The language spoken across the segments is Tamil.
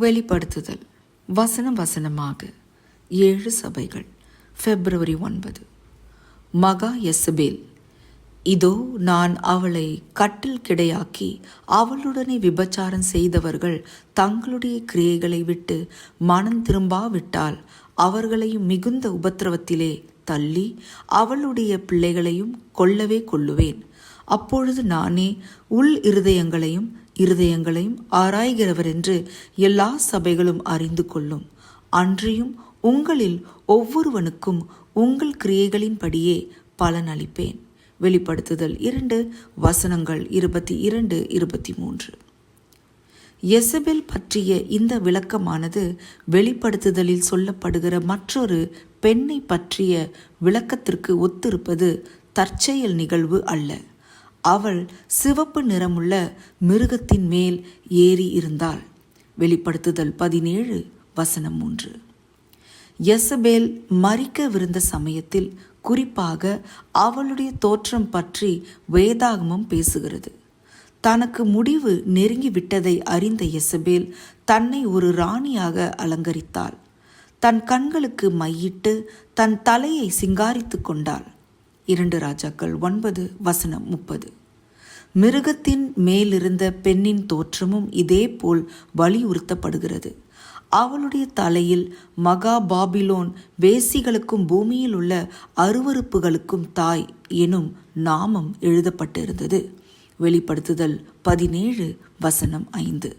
வெளிப்படுத்துதல். வசனம் வசனமாக. ஏழு சபைகள். பிப்ரவரி ஒன்பது. மகா எசபேல் இதோ நான் அவளை கட்டில் கிடையாக்கி அவளுடனே விபச்சாரம் செய்தவர்கள் தங்களுடைய கிரியைகளை விட்டு மனம் திரும்பாவிட்டால் அவர்களையும் மிகுந்த உபத்திரவத்திலே தள்ளி அவளுடைய பிள்ளைகளையும் கொல்லவே கொள்ளுவேன். அப்பொழுது நானே உள் இருதயங்களையும் இருதயங்களையும் ஆராய்கிறவர் என்று எல்லா சபைகளும் அறிந்து கொள்ளும். அன்றியும் உங்களில் ஒவ்வொருவனுக்கும் உங்கள் கிரியைகளின்படியே பலன் அளிப்பேன். வெளிப்படுத்துதல் இரண்டு வசனங்கள் இருபத்தி இரண்டு இருபத்தி மூன்று. எசபெல் பற்றிய இந்த விளக்கமானது வெளிப்படுத்துதலில் சொல்லப்படுகிற மற்றொரு பெண்ணை பற்றிய விளக்கத்திற்கு ஒத்திருப்பது தற்செயல் நிகழ்வு அல்ல. அவள் சிவப்பு நிறமுள்ள மிருகத்தின் மேல் ஏறி இருந்தாள். வெளிப்படுத்துதல் பதினேழு வசனம் மூன்று. எசபேல் மறிக்கவிருந்த சமயத்தில் குறிப்பாக அவளுடைய தோற்றம் பற்றி வேதாகமம் பேசுகிறது. தனக்கு முடிவு நெருங்கி விட்டதை அறிந்த எசபேல் தன்னை ஒரு ராணியாக அலங்கரித்தாள். தன் கண்களுக்கு மையிட்டு தன் தலையை சிங்காரித்து கொண்டாள். இரண்டு ராஜாக்கள் ஒன்பது வசனம் முப்பது. மிருகத்தின் மேலிருந்த பெண்ணின் தோற்றமும் இதேபோல் வலியுறுத்தப்படுகிறது. அவளுடைய தலையில் மகா பாபிலோன் வேசிகளுக்கும் பூமியில் உள்ள அருவறுப்புகளுக்கும் தாய் எனும் நாமம் எழுதப்பட்டிருந்தது. வெளிப்படுத்துதல் பதினேழு வசனம் ஐந்து.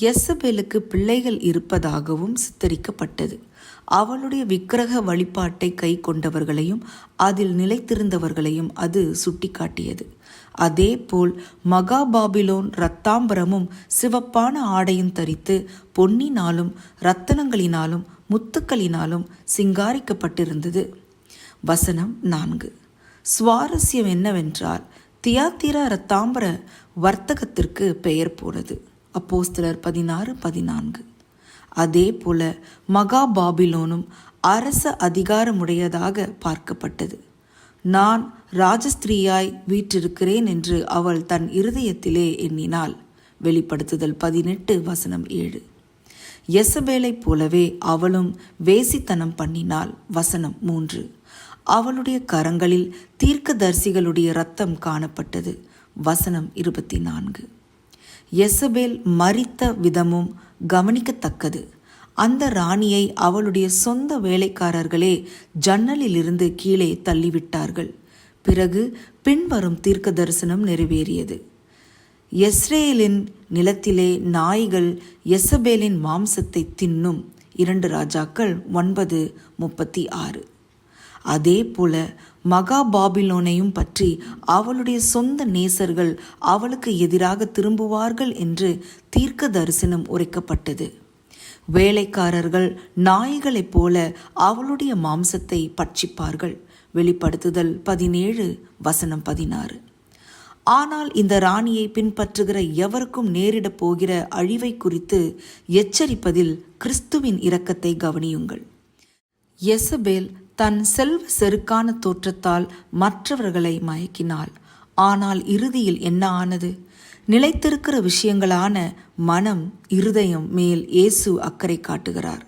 எசபேலுக்கு பிள்ளைகள் இருப்பதாகவும் சித்தரிக்கப்பட்டது. அவளுடைய விக்கிரக வழிபாட்டை கை கொண்டவர்களையும் அதில் நிலைத்திருந்தவர்களையும் அது சுட்டிக்காட்டியது. அதேபோல் மகாபாபிலோன் இரத்தாம்பரமும் சிவப்பான ஆடையும் தரித்து பொன்னினாலும் இரத்தனங்களினாலும் முத்துக்களினாலும் சிங்காரிக்கப்பட்டிருந்தது. வசனம் நான்கு. சுவாரஸ்யம் என்னவென்றால் தியாத்திரா இரத்தாம்பர வர்த்தகத்திற்கு பெயர் போனது. அப்போஸ்தலர் பதினாறு பதினான்கு. அதே போல மகா பாபிலோனும் அரச அதிகாரமுடையதாக பார்க்கப்பட்டது. நான் ராஜஸ்திரீயாய் வீற்றிருக்கிறேன் என்று அவள் தன் இருதயத்திலே எண்ணினாள். வெளிப்படுத்துதல் பதினெட்டு வசனம் ஏழு. எசபேலைப் போலவே அவளும் வேசித்தனம் பண்ணினாள். வசனம் மூன்று. அவளுடைய கரங்களில் தீர்க்கதரிசிகளுடைய இரத்தம் காணப்பட்டது. வசனம் இருபத்தி நான்கு. எசபேல் மறித்த விதமும் கவனிக்கத்தக்கது. அந்த ராணியை அவளுடைய சொந்த வேலைக்காரர்களே ஜன்னலிலிருந்து கீழே தள்ளிவிட்டார்கள். பிறகு பின்வரும் தீர்க்க தரிசனம் நிறைவேறியது. எஸ்ரேலின் நிலத்திலே நாய்கள் எசபேலின் மாம்சத்தை தின்னும். இரண்டு ராஜாக்கள் ஒன்பது முப்பத்தி ஆறு. அதே போல மகா பாபிலோனையும் பற்றி அவளுடைய சொந்த நேசர்கள் அவளுக்கு எதிராக திரும்புவார்கள் என்று தீர்க்க தரிசனம் உரைக்கப்பட்டது. வேலைக்காரர்கள் நாய்களைப் போல அவளுடைய மாம்சத்தை பட்சிப்பார்கள். வெளிப்படுத்துதல் பதினேழு வசனம் பதினாறு. ஆனால் இந்த ராணியை பின்பற்றுகிற எவருக்கும் நேரிடப் போகிற அழிவை குறித்து எச்சரிப்பதில் கிறிஸ்துவின் இரக்கத்தை கவனியுங்கள். எசபேல் தன் செல்வ செருக்கான தோற்றத்தால் மற்றவர்களை மயக்கினாள். ஆனால் இறுதியில் என்ன ஆனது? நிலைத்திருக்கிற விஷயங்களான மனம் இருதயம் மேல் இயேசு அக்கறை காட்டுகிறார்.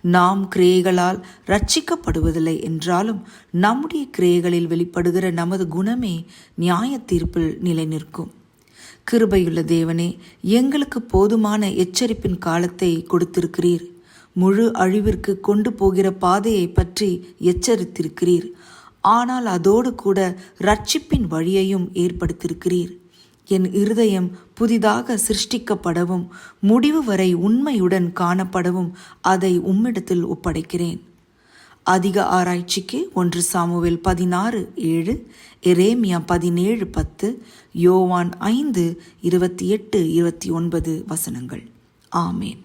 நாம் கிரியைகளால் ரட்சிக்கப்படுவதில்லை என்றாலும் நம்முடைய கிரியைகளில் வெளிப்படுகிற நமது குணமே நியாய தீர்ப்பில் நிலை நிற்கும் கிருபையுள்ள தேவனே எங்களுக்கு போதுமான எச்சரிப்பின் காலத்தை கொடுத்திருக்கிறீர். முழு அழிவிற்கு கொண்டு போகிற பாதையை பற்றி எச்சரித்திருக்கிறீர். ஆனால் அதோடு கூட ரட்சிப்பின் வழியையும் ஏற்படுத்தியிருக்கிறீர். என் இருதயம் புதிதாக சிருஷ்டிக்கப்படவும் முடிவு வரை உண்மையுடன் காணப்படவும் அதை உம்மிடத்தில் ஒப்படைக்கிறேன். அதிக ஆராய்ச்சிக்கு ஒன்று சாமுவேல் பதினாறு ஏழு எரேமியா பதினேழு பத்து யோவான் ஐந்து இருபத்தி எட்டு இருபத்தி ஒன்பது வசனங்கள். ஆமேன்.